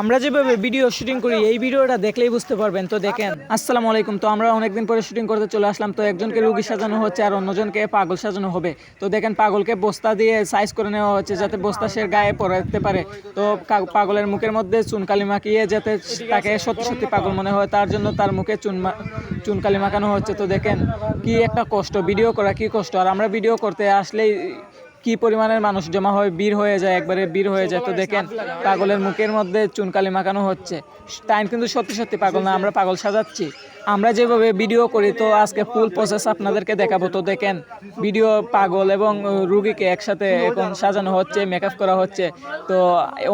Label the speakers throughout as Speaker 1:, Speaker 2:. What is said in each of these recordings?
Speaker 1: আমরা যেভাবে video shooting করি, এই ভিডিওটা দেখলেই বুঝতে পারবেন। তো দেখেন, আসসালামু আলাইকুম। তো আমরা অনেকদিন পরে শুটিং করতে চলে আসলাম। তো একজনকে রুগী সাজানো হচ্ছে আর অন্যজনকে পাগল সাজানো হবে। তো দেখেন, পাগলকে বস্তা দিয়ে সাইজ করে নেওয়া হচ্ছে যাতে বস্তা সে গায়ে পরাতে পারে। তো পাগলের মুখের মধ্যে চুনকালি মাখিয়ে যাতে তাকে সত্যি সত্যি পাগল মনে হয়, তার জন্য তার মুখে চুন চুনকালি মাখানো হচ্ছে। তো দেখেন, কি একটা কষ্ট। ভিডিও করা কি কষ্ট? আর আমরা ভিডিও করতে আসলেই কি পরিমাণের মানুষ জমা হয় বীর হয়ে যায়, একবারে বীর হয়ে যায়? তো দেখেন, পাগলের মুখের মধ্যে চুনকালি মাখানো হচ্ছে। টাইম কিন্তু সত্যি সত্যি পাগল না, আমরা পাগল সাজাচ্ছি। আমরা যেভাবে ভিডিও করি, তো আজকে ফুল প্রসেস আপনাদেরকে দেখাবো। তো দেখেন ভিডিও পাগল এবং রুগীকে একসাথে এখন সাজানো হচ্ছে মেকআপ করা হচ্ছে। তো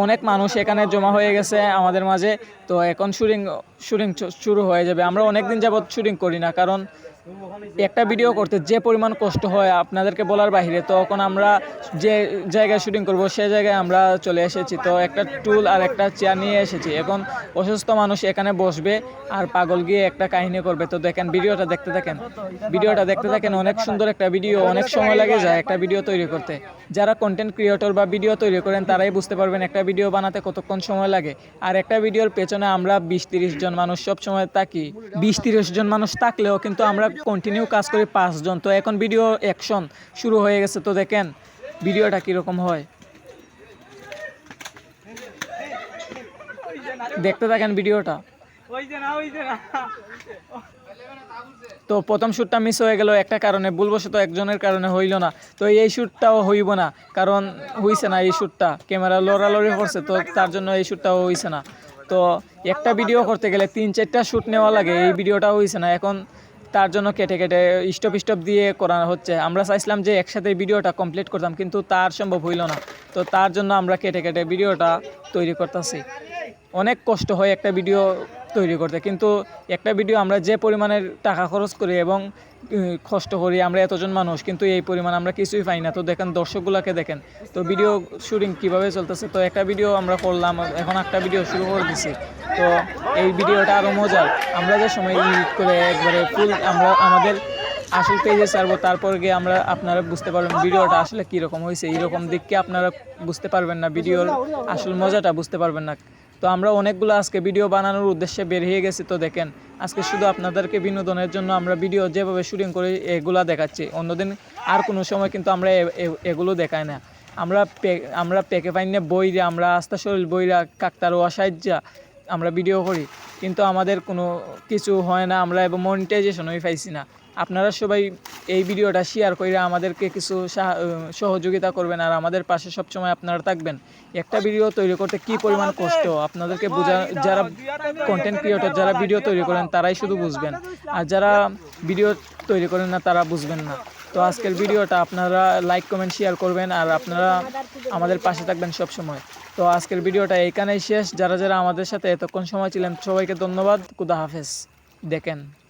Speaker 1: অনেক মানুষ এখানে জমা হয়ে গেছে আমাদের মাঝে। তো এখন শুটিং শুটিং শুরু হয়ে যাবে। আমরা অনেক দিন যাবৎ শুটিং করি না, কারণ একটা ভিডিও করতে যে পরিমাণ কষ্ট হয় আপনাদেরকে বলার বাইরে তখন আমরা যে জায়গায় শুটিং করব, সে জায়গায় আমরা চলে এসেছি। তো একটা টুল আর একটা চেয়ার নিয়ে এসেছি। এখন অসুস্থ মানুষ এখানে বসবে আর পাগল গিয়ে একটা কাহিনী করবে। তো দেখেন, ভিডিওটা দেখতে থাকেন। ভিডিওটা দেখতে থাকেন, অনেক সুন্দর একটা ভিডিও, অনেক সময় লাগে যায় একটা ভিডিও তৈরি করতে। যারা কন্টেন্ট ক্রিয়েটর বা ভিডিও তৈরি করেন, তারাই বুঝতে পারবেন একটা ভিডিও বানাতে কতক্ষণ সময় লাগে। আর একটা ভিডিওর পেছনে আমরা বিশ তিরিশ জন মানুষ সব সময় থাকি। বিশ তিরিশ জন মানুষ থাকলেও কিন্তু আমরা কন্টিনিউ কাজ করি পাঁচজন তো এখন ভিডিও অ্যাকশন শুরু হয়ে গেছে। তো দেখেন, ভিডিওটা কীরকম হয়। দেখতে থাকেন ভিডিওটা। তো প্রথম শ্যুটটা মিস হয়ে গেল, একটা কারণে, ভুলবশত একজনের কারণে হইল না। তো এই শ্যুটটাও হইব না, কারণ হইছে না এই শ্যুটটা ক্যামেরা লড়ালড়ি করছে, তো তার জন্য এই শ্যুটটাও হইছে না। তো একটা ভিডিও করতে গেলে তিন, চারটা শ্যুট নেওয়া লাগে, এই ভিডিওটাও হইছে না। এখন তার জন্য কেটে কেটে স্টপ স্টপ দিয়ে করানো হচ্ছে। আমরা চাইছিলাম যে একসাথে ভিডিওটা কমপ্লিট করতাম, কিন্তু তার সম্ভব হইল না। তো তার জন্য আমরা কেটে কেটে ভিডিওটা তৈরি করতেছি। অনেক কষ্ট হয় একটা ভিডিও তৈরি করতে। কিন্তু একটা ভিডিও আমরা যে পরিমাণের টাকা খরচ করি এবং কষ্ট করি, আমরা এতজন মানুষ, কিন্তু এই পরিমাণ আমরা কিছুই পাই না। তো দেখেন, দর্শকগুলোকে দেখেন, তো ভিডিও শুটিং কীভাবে চলতেছে? তো একটা ভিডিও আমরা করলাম, এখন একটা ভিডিও শুরু করে দিছি। তো এই ভিডিওটা আরও মজার। আমরা যে সময় এডিট করে একবারে ফুল আমরা, আমাদের আসল পেজে ছাড়বো, তারপর গিয়ে আমরা আপনারা বুঝতে পারবেন ভিডিওটা আসলে কীরকম হয়েছে এইরকম দিককে আপনারা বুঝতে পারবেন না? ভিডিওর আসল মজাটা বুঝতে পারবেন না। তো আমরা অনেকগুলো আজকে ভিডিও বানানোর উদ্দেশ্যে বের হয়ে গেছি, তো দেখেন, আজকে শুধু আপনাদেরকে বিনোদনের জন্য আমরা ভিডিও যেভাবে শুটিং করি, এগুলা দেখাচ্ছি। অন্যদিন আর কোনো সময় কিন্তু আমরা এগুলো দেখাই না। আমরা আমরা পেকে পাইনে বইরা, আমরা আস্থা শরীর বইরা কাকতারোয়া সাহায্যা আমরা ভিডিও করি। কিন্তু আমাদের কোনো কিছু হয় না, আমরা এবং মনিটাইজেশনই পাইছি না। আপনারা সবাই এই ভিডিওটা শেয়ার করে আমাদেরকে কিছু সাহা- সহযোগিতা করবেন আর আমাদের পাশে সবসময় আপনারা থাকবেন। একটা ভিডিও তৈরি করতে কি পরিমাণ কষ্ট? আপনাদেরকে বোঝা যারা কন্টেন্ট ক্রিয়েটর যারা ভিডিও তৈরি করেন, তারাই শুধু বুঝবেন। আর যারা ভিডিও তৈরি করেন না, তারা বুঝবেন না। তো আজকের ভিডিওটা আপনারা লাইক কমেন্ট শেয়ার করবেন আর আপনারা আমাদের পাশে থাকবেন সব সময় তো আজকের ভিডিওটা এইখানেই শেষ। যারা যারা আমাদের সাথে এতক্ষণ সময় ছিলেন, সবাইকে ধন্যবাদ। খুদা হাফেজ। দেখেন।